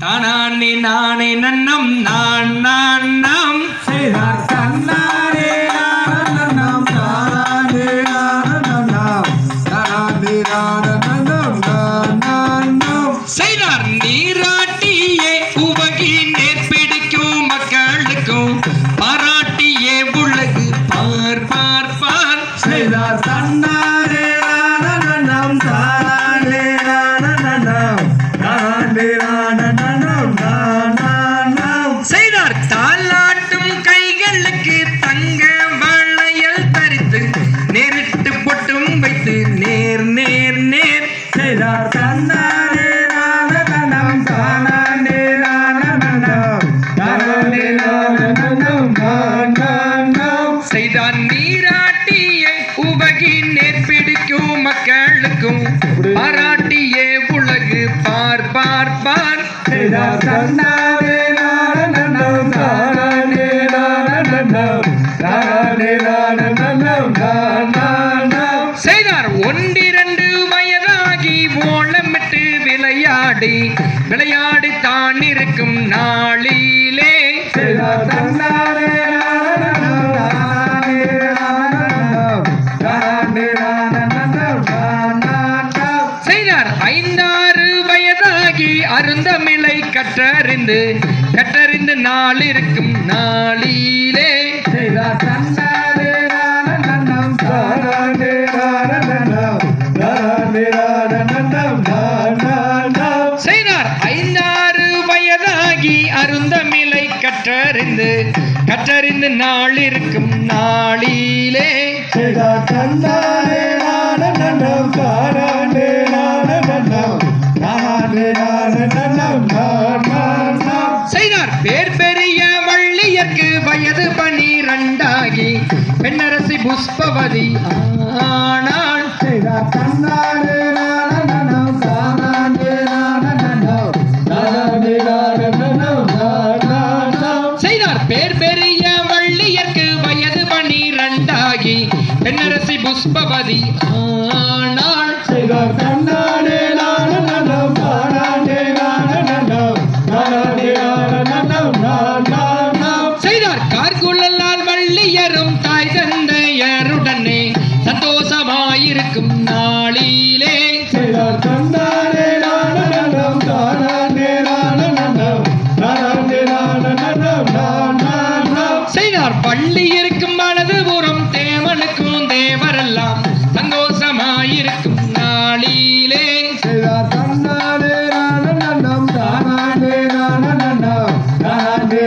தானானே நானே நன்னம் நான் நான் நாம். செய்தார் தன்னாரே நாரணம் தானாரே நாரணம் தானாரே நாரணம் நாரணம் செய்தார் நீராட்டியே உவகி நேர்பிடிக்கும் மக்களுக்கும் பாராட்டியே உலகு பார் பார் பார். செய்தார் தன்னாரே செய்தார். தாலாட்டும் கைகளுக்கு தங்க வளையல் தரித்து நேரிட்டு பொட்டும் வைத்து நேர் நேர் நேர். செய்தார். தன்னாரே செய்தான் நீராட்டியை உவகி நேர்பிடிக்கும் மக்களுக்கும் பாராட்டியே உலகு பார் பார்ப்பார். பார் செய்தார் நாரணம் தானாரே நாரணம் தானாரே நாரணம் நாரணம் செய்தார் ஒன்றிரண்டு வயதாகி ஓலமிட்டு விளையாடி விளையாடி தான் இருக்கும் நாளிலே. செய்தார் தன்னாரே அருந்தமிழை கற்றறிந்து கற்றறிந்து நாளிருக்கும் நாளிலே. செய்தார். ஐந்தாறு வயதாகி அருந்தமிழை கற்றறிந்து கற்றறிந்து நாளிருக்கும் நாளிலே. செய்தார் தன்னாரே நாரணம் தானாரே நாரணம் வயது பனிரெண்டாகி பெண்ணரசி புஷ்பவதி. ஆனாள் பள்ளி இருக்கும் மனது புறம் தேவனுக்கும் தேவரெல்லாம் சந்தோஷமாயிருக்கும் நாளிலே. செய்தார் தன்னாரே நாரணம் தானாரே நாரணம் தானாரே